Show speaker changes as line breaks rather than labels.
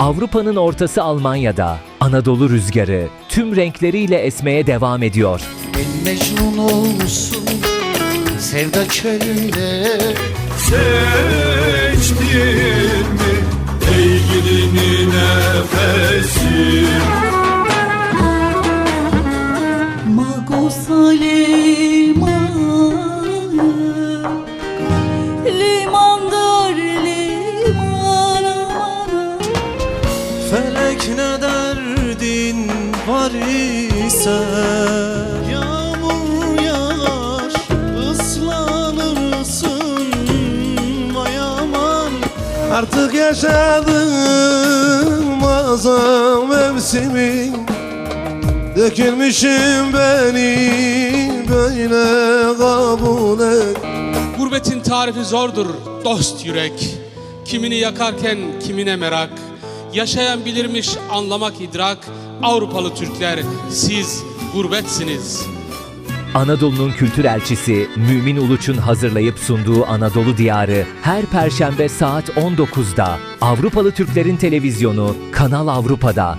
Avrupa'nın ortası Almanya'da Anadolu rüzgarı tüm renkleriyle esmeye devam ediyor.
Ben Mecnun olmuşsun sevda çölünde.
Seçtin mi? Ey gidini nefesi.
Magosa
Felek ne derdin var ise Yağmur yağar ıslanırsın. Vay aman. Artık yaşadım azam mevsimi. Dökülmüşüm beni böyle kabul et.
Gurbetin tarifi zordur dost yürek. Kimini yakarken kimine merak Yaşayan bilirmiş anlamak idrak. Avrupalı Türkler siz gurbetsiniz
Anadolu'nun kültür elçisi Mümin Uluç'un hazırlayıp sunduğu Anadolu Diyarı her perşembe saat 19'da Avrupalı Türklerin televizyonu Kanal Avrupa'da